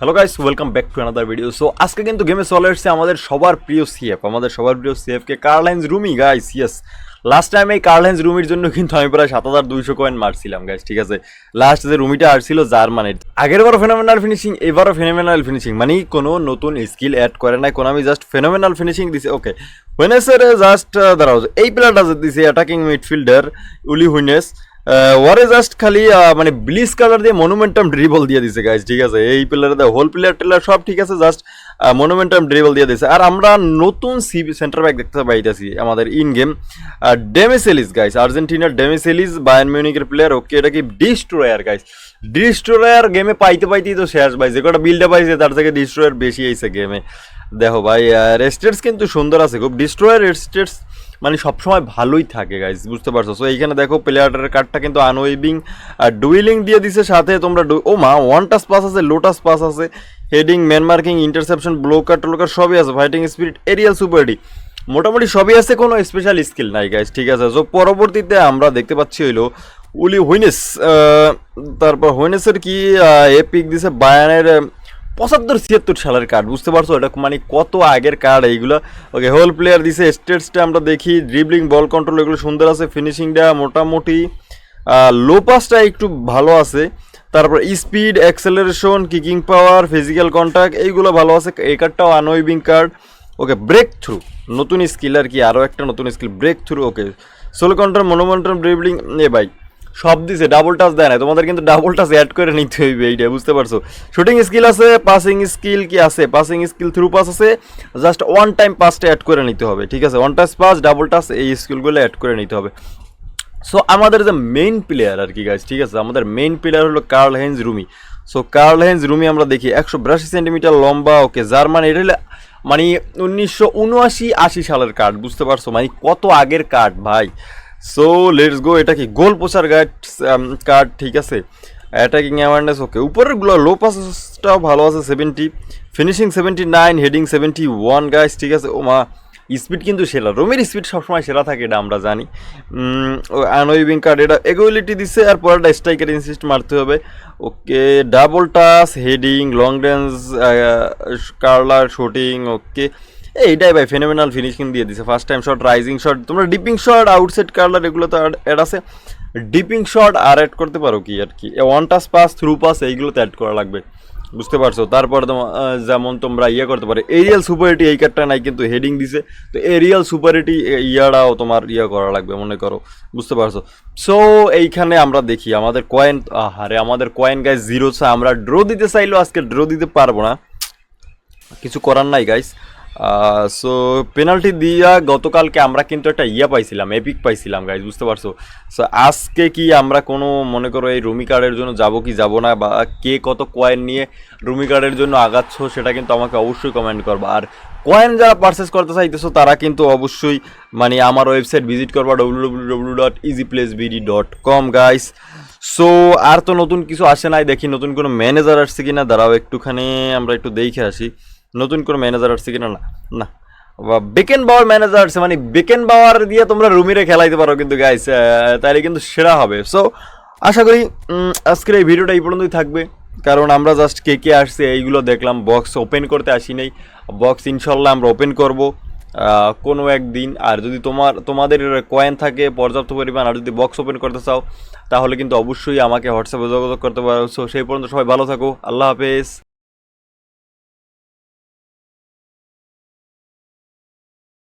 Hello guys welcome back to another video so আজকে কিন্তু গেমে চলে এসেছে আমাদের সবার প্রিয় সিএফ আমাদের সবার প্রিয় সিএফকে Karlheinz Rummenigge guys yes last time এই কার্লাইন্স রুমির জন্য কিন্তু আমি প্রায় সাত হাজার দুইশো কয়েন মারছিলাম গাইস ঠিক আছে? লাস্ট যে রুমিটা আসছিল জার্মানির আগের বারও ফেনোমেনাল ফিনিশিং এবারও ফেনোমেনাল ফিনিশিং মানে কোনো নতুন স্কিল অ্যাড করে নাই, কোনো আমি জাস্ট ফেনোমেনাল ফিনিশিং দিছে ওকে হুইনেসের জাস্ট দাঁড়াও, এই প্লেয়ারটা দিছে অ্যাটাকিং মিডফিল্ডার উলি হুইনেস ওয়ারে জাস্ট খালি মানে ব্লিস কালার দিয়ে মনুমেন্টাম ড্রিবল দিয়ে দিছে গাইজ ঠিক আছে? এই প্লেয়ার হোল প্লেয়ার টেলার সব ঠিক আছে জাস্ট মনুমেন্টাম ড্রিবল দিয়ে দিছে। আর আমরা নতুন সি সেন্টার ব্যাক দেখতে পাইতেছি আমাদের ইন গেম ডেমেসেলিস গাইস আর্জেন্টিনার ডেমেসেলিস বায়ান মিউনিকের প্লেয়ার ওকে, এটা কি ডিস্ট্রয়ার গাইস ডিস্ট্রয়ার গেমে পাইতে পাইতেই তো শেষ, ভাই, যে কটা বিল্ডে পাইছে তার থেকে ডিস্ট্রয়ার বেশি আইছে গেমে দেখো, ভাই রেস্টেটস কিন্তু সুন্দর আছে, খুব ডিস্ট্রয়ার রেস্টেটস মানে সবসময় ভালোই থাকে গাইজ বুঝতে পারছ? সো এইখানে দেখো প্লেয়ারের কার্ডটা কিন্তু আনওয়েবিং আর ডুইলিং দিয়ে দিছে সাথে তোমরা ও মা ওয়ান টাস পাস আছে লোটাস পাস আছে heading man marking interception blocker টোলোকার সবই আছে ফাইটিং স্পিরিট এরিয়াল সুপারডি মোটামুটি সবই আছে, কোনো স্পেশাল স্কিল নাই গাইজ ঠিক আছে? সো পরবর্তীতে আমরা দেখতে পাচ্ছি হইল উলি হুইনেস তারপর হুইনেসের কি এপিক দিছে বায়ানের পঁচাত্তর, ছিয়াত্তর সালের কার্ড বুঝতে পারছ? এটা মানে কত আগের কার্ড এইগুলো? ওকে হোল প্লেয়ার দিছে স্টেটসটা আমরা দেখি ড্রিবলিং বল কন্ট্রোল এগুলো সুন্দর আছে ফিনিশিংটা মোটামুটি। লো পাসটা একটু ভালো আছে। তারপর speed acceleration kicking power physical contact এইগুলো ভালো আছে। এই কার্ডটাও আনওয়েবিং কার্ড ওকে ব্রেক থ্রু নতুন স্কিল আর কি আরও একটা নতুন skill breakthrough okay solo control momentum dribbling এ ভাই সব দিছে ডাবল টাচ দেয় না তোমাদের কিন্তু ডাবল টাচ অ্যাড করে নিতে হইবে, এইটা বুঝতে পারছ? শুটিং স্কিল আছে পাসিং স্কিল কি আছে? পাসিং স্কিল থ্রু পাস আছে জাস্ট ওয়ান টাইম পাসটা অ্যাড করে নিতে হবে, ঠিক আছে? One touch pass double touch এই স্কিলগুলো অ্যাড করে নিতে হবে। সো আমাদের যে মেইন প্লেয়ার আর কি গাইজ ঠিক আছে? আমাদের মেইন প্লেয়ার হলো Karl Heinz Rummenigge so Karl Heinz Rummenigge আমরা দেখি, একশো বিরাশি সেন্টিমিটার লম্বা ওকে জার্মান এটা হলে মানে উনিশশো উনআশি আশি সালের কার্ড বুঝতে পারছ? মানে কত আগের কার্ড ভাই? সো লেটস গো এটা কি? গোল পোচার গার্ড কার্ড ঠিক আছে? অ্যাটাকিং অ্যাওয়ারনেস ওকে উপরেরগুলো লো পাসটাও ভালো আছে seventy finishing seventy nine heading seventy one guys ঠিক আছে? ও মা স্পিড কিন্তু সেরা। রোমের স্পিড সবসময় সেরা থাকে, এটা আমরা জানি। অ্যানোইভিং কার্ড এটা এগুইলিটি দিচ্ছে আর পরেরটা স্ট্রাইকার ইনসিস্ট মারতে হবে। Okay double touch heading long range curler shooting okay এইটাই ভাই ফেনোমেনাল ফিনিশিং দিয়ে দিছে। First time shot rising shot তোমরা ডিপিং শট আউটসাইড কার্লার এগুলো তো অ্যাড আছে। ডিপিং শট আর অ্যাড করতে পারো কি আর কি? One touch pass through pass এইগুলোতে অ্যাড করা লাগবে। বুঝতে পারছ? তারপর যেমন তোমরা ইয়ে করতে পারো এরিয়াল সুপারিটি এই কার্ডটা নাই কিন্তু হেডিং দিছে। তো এরিয়াল সুপারিটি ইয়াটাও তোমার ইয়ে করা লাগবে, মনে করো। বুঝতে পারছ? সো এইখানে আমরা দেখি, আমাদের কয়েন আরে আমাদের কয়েন গাইজ জিরো আমরা ড্র দিতে চাইলেও আজকে ড্র দিতে পারব না। কিছু করার নাই গাইস সো পেনাল্টি দিয়া গতকালকে আমরা কিন্তু একটা ইয়া পাইছিলাম এপিক পাইছিলাম গাইজ বুঝতে পারছ? সো আজকে কি আমরা কোনো, মনে করো, এই রুমি কার্ডের জন্য যাব কি যাব না, বা কে কত কয়েন নিয়ে রুমি কার্ডের জন্য আগাচ্ছ, সেটা কিন্তু আমাকে অবশ্যই কমেন্ট করবা। আর কয়েন যারা পারচেস করতে চাইতেছো, তারা কিন্তু অবশ্যই মানে আমার ওয়েবসাইট ভিজিট করবা W W W dot easy place dot com guys so আর তো নতুন কিছু আসে নাই, দেখি নতুন কোনো ম্যানেজার আসছে কিনা, দাঁড়াও একটুখানি, আমরা একটু দেখে আসি। নতুন কোনো ম্যানেজার আসছে কিনা না? না। বা বেকেন বাওয়ার ম্যানেজার আসছে মানে বেকেন বাওয়ার দিয়ে তোমরা রুমিরে খেলাইতে পারো কিন্তু গাইস তাহলে কিন্তু সেরা হবে। সো আশা করি আজকের এই ভিডিওটা এই পর্যন্তই থাকবে। কারণ আমরা জাস্ট কে কে আসছে এইগুলো দেখলাম বক্স ওপেন করতে আসি নাই। বক্স ইনশাল্লাহ আমরা ওপেন করব। কোনো একদিন। আর যদি তোমার, তোমাদের কয়েন থাকে, পর্যাপ্ত পরিমাণ, আর যদি বক্স ওপেন করতে চাও, তাহলে কিন্তু অবশ্যই আমাকে হোয়াটসঅ্যাপে যোগাযোগ করতে পারো। সো সেই পর্যন্ত সবাই ভালো থাকো। আল্লাহ হাফেজ।